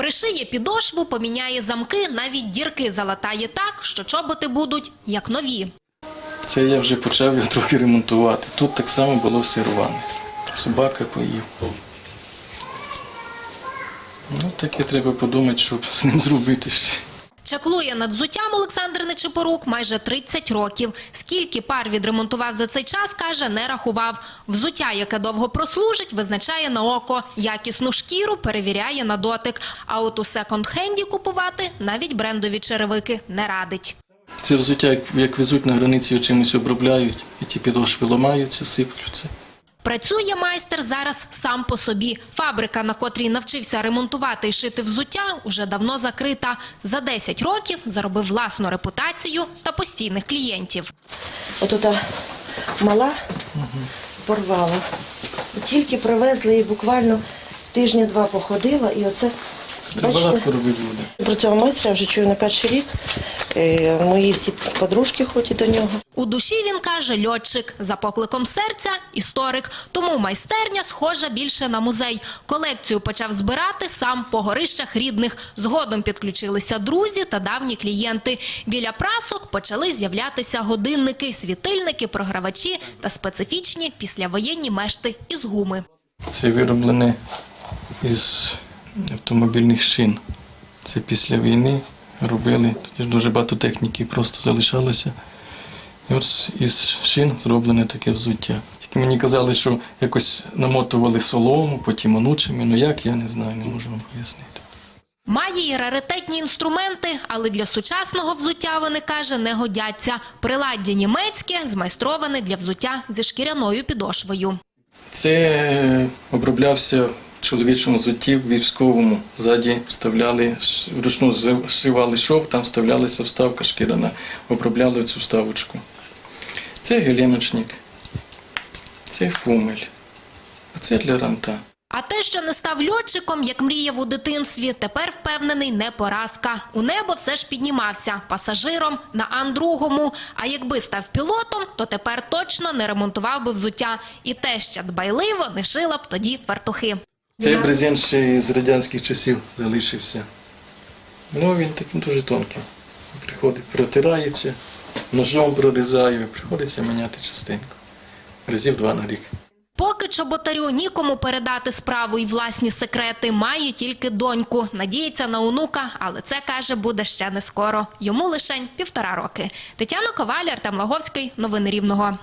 Пришиє підошву, поміняє замки, навіть дірки залатає так, що чоботи будуть як нові. Це я вже почав його трохи ремонтувати. Тут так само було все рване. Собака поїв. Ну, таке треба подумати, щоб з ним зробити ще. Чаклує над взуттям Олександр Нечипорук майже 30 років. Скільки пар відремонтував за цей час, каже, не рахував. Взуття, яке довго прослужить, визначає на око. Якісну шкіру перевіряє на дотик. А от у секонд-хенді купувати навіть брендові черевики не радить. Це взуття, як, везуть на границі, чимось обробляють, і ті підошви ламаються, сиплються. Працює майстер зараз сам по собі. Фабрика, на котрій навчився ремонтувати і шити взуття, уже давно закрита. За 10 років заробив власну репутацію та постійних клієнтів. Отуда мала порвала. Тільки привезли її буквально тижня два походила, і оце Це багато робити буде. про цього майстра я вже чую на перший рік. Е, Мої всі подружки ходять до нього. У душі він каже льотчик, за покликом серця історик. Тому майстерня схожа більше на музей. Колекцію почав збирати сам по горищах рідних. Згодом підключилися друзі та давні клієнти. Біля прасок почали з'являтися годинники, світильники, програвачі та специфічні післявоєнні мешти із гуми. Це вироблене із автомобільних шин. Це після війни робили. Тоді ж дуже багато техніки просто залишалося. І от із шин зроблене таке взуття. Тільки мені казали, що якось намотували солому, потім онучими. Ну як, я не знаю, не можу вам пояснити. Має і раритетні інструменти, але для сучасного взуття, вони каже, не годяться. Приладдя німецьке, змайстроване для взуття зі шкіряною підошвою. Це оброблявся чоловічому взутті в військовому. Ззаді вставляли, вручну зшивали шов, там вставлялася вставка шкіряна, обробляли цю вставочку. Це геліночник, це фумель, а це для ранта. А те, що не став льотчиком, як мріяв у дитинстві, тепер впевнений не поразка. У небо все ж піднімався пасажиром на Ан-2. А якби став пілотом, то тепер точно не ремонтував би взуття. І теща дбайливо не шила б тоді фартухи. Цей брезент ще з радянських часів залишився. Ну, він такий дуже тонкий. Приходить, протирається, ножом прорізаю, приходиться міняти частинку. Разів два на рік. Поки чоботарю нікому передати справу і власні секрети, має тільки доньку. Надіється на онука, але це, каже, буде ще не скоро. Йому лишень півтора роки. Тетяна Коваль, Артем Лаговський. Новини Рівного.